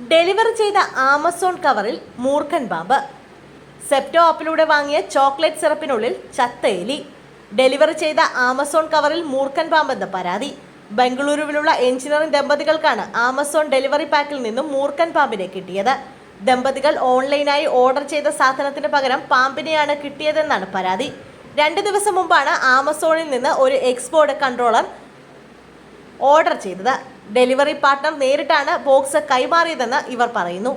Delivery ചെയ്ത Amazon കവറിൽ മൂർഖൻ ബാബ് സെപ്റ്റോ ആപ്പിലൂടെ വാങ്ങിയ ചോക്ലേറ്റ് സിറപ്പിനുള്ളിൽ ചത്ത എലി ഡെലിവർ ചെയ്ത ആമസോൺ കവറിൽ മൂർഖൻ പാമ്പെന്ന പരാതി. ബംഗളൂരുവിലുള്ള എഞ്ചിനീയറിംഗ് ദമ്പതികൾക്കാണ് ആമസോൺ ഡെലിവറി പാക്കിൽ നിന്നും മൂർഖൻ പാമ്പിനെ കിട്ടിയത്. ദമ്പതികൾ ഓൺലൈനായി ഓർഡർ ചെയ്ത സാധനത്തിന് പകരം പാമ്പിനെയാണ് കിട്ടിയതെന്നാണ് പരാതി. രണ്ട് ദിവസം മുമ്പാണ് ആമസോണിൽ നിന്ന് ഒരു എക്സ്പോർട്ട് കൺട്രോളർ ഓർഡർ ചെയ്തത്. ഡെലിവറി പാർട്ട്ണർ നേരിട്ടാണ് ബോക്സ് കൈമാറിയതെന്ന് ഇവർ പറയുന്നു.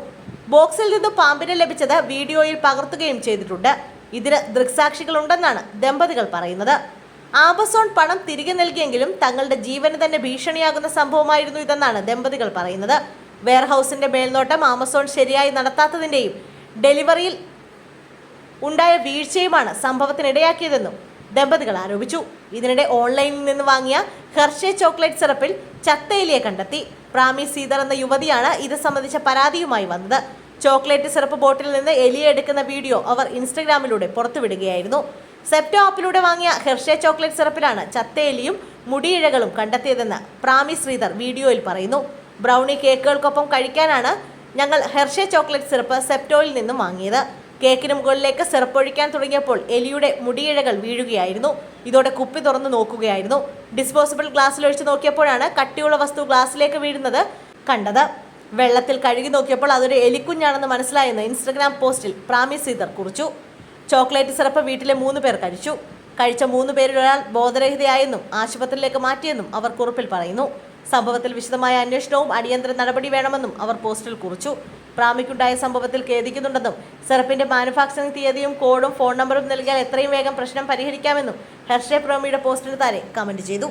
ബോക്സിൽ നിന്ന് പാമ്പിനെ ലഭിച്ചത് വീഡിയോയിൽ പകർത്തുകയും ചെയ്തിട്ടുണ്ട്. ഇതിന് ദൃക്സാക്ഷികളുണ്ടെന്നാണ് ദമ്പതികൾ പറയുന്നത്. ആമസോൺ പണം തിരികെ നൽകിയെങ്കിലും തങ്ങളുടെ ജീവന് തന്നെ ഭീഷണിയാകുന്ന സംഭവമായിരുന്നു ഇതെന്നാണ് ദമ്പതികൾ പറയുന്നത്. വെയർഹൌസിന്റെ മേൽനോട്ടം ആമസോൺ ശരിയായി നടത്താത്തതിന്റെയും ഡെലിവറിയിൽ ഉണ്ടായ വീഴ്ചയുമാണ് സംഭവത്തിനിടയാക്കിയതെന്നും ദമ്പതികൾ ആരോപിച്ചു. ഇതിനിടെ ഓൺലൈനിൽ നിന്ന് വാങ്ങിയ ഹെർഷെ ചോക്ലേറ്റ് സിറപ്പിൽ ചത്തയിലിയെ കണ്ടെത്തി. പ്രാമി സീതർ എന്ന യുവതിയാണ് ഇത് സംബന്ധിച്ച പരാതിയുമായി വന്നത്. ചോക്ലേറ്റ് സിറപ്പ് ബോട്ടിൽ നിന്ന് എലിയെ എടുക്കുന്ന വീഡിയോ അവർ ഇൻസ്റ്റഗ്രാമിലൂടെ പുറത്തുവിടുകയായിരുന്നു. സെപ്റ്റോ ആപ്പിലൂടെ വാങ്ങിയ ഹെർഷെ ചോക്ലേറ്റ് സിറപ്പിലാണ് ചത്തയിലിയും മുടിയിഴകളും കണ്ടെത്തിയതെന്ന് പ്രാമി ശ്രീധർ വീഡിയോയിൽ പറയുന്നു. ബ്രൗണി കേക്കുകൾക്കൊപ്പം കഴിക്കാനാണ് ഞങ്ങൾ ഹെർഷെ ചോക്ലേറ്റ് സിറപ്പ് സെപ്റ്റോയിൽ നിന്നും വാങ്ങിയത്. കേക്കിന് മുകളിലേക്ക് സെറപ്പൊഴിക്കാൻ തുടങ്ങിയപ്പോൾ എലിയുടെ മുടിയിഴകൾ വീഴുകയായിരുന്നു. ഇതോടെ കുപ്പി തുറന്ന് നോക്കുകയായിരുന്നു. ഡിസ്പോസിബിൾ ഗ്ലാസ്സിൽ ഒഴിച്ച് നോക്കിയപ്പോഴാണ് കട്ടിയുള്ള വസ്തു ഗ്ലാസ്സിലേക്ക് വീഴുന്നത് കണ്ടത്. വെള്ളത്തിൽ കഴുകി നോക്കിയപ്പോൾ അതൊരു എലിക്കുഞ്ഞാണെന്ന് മനസ്സിലായെന്ന് ഇൻസ്റ്റഗ്രാം പോസ്റ്റിൽ പ്രാമി സീതർ കുറിച്ചു. ചോക്ലേറ്റ് സിറപ്പ് വീട്ടിലെ മൂന്ന് പേർ കഴിച്ചു. കഴിച്ച മൂന്ന് പേരിൽ ഒരാൾ ബോധരഹിതയായെന്നും ആശുപത്രിയിലേക്ക് മാറ്റിയെന്നും അവർ കുറിപ്പിൽ പറയുന്നു. സംഭവത്തിൽ വിശദമായ അന്വേഷണവും അടിയന്തര നടപടി വേണമെന്നും അവർ പോസ്റ്റിൽ കുറിച്ചു. പ്രാമിക്കുണ്ടായ സംഭവത്തിൽ ഖേദിക്കുന്നുണ്ടെന്നും സെറപ്പിന്റെ മാനുഫാക്ചറിംഗ് തീയതിയും കോഡും ഫോൺ നമ്പറും നൽകിയാൽ എത്രയും വേഗം പ്രശ്നം പരിഹരിക്കാമെന്നും ഹർഷേ പ്രോമിയുടെ പോസ്റ്റിന് താരെ കമന്റ് ചെയ്തു.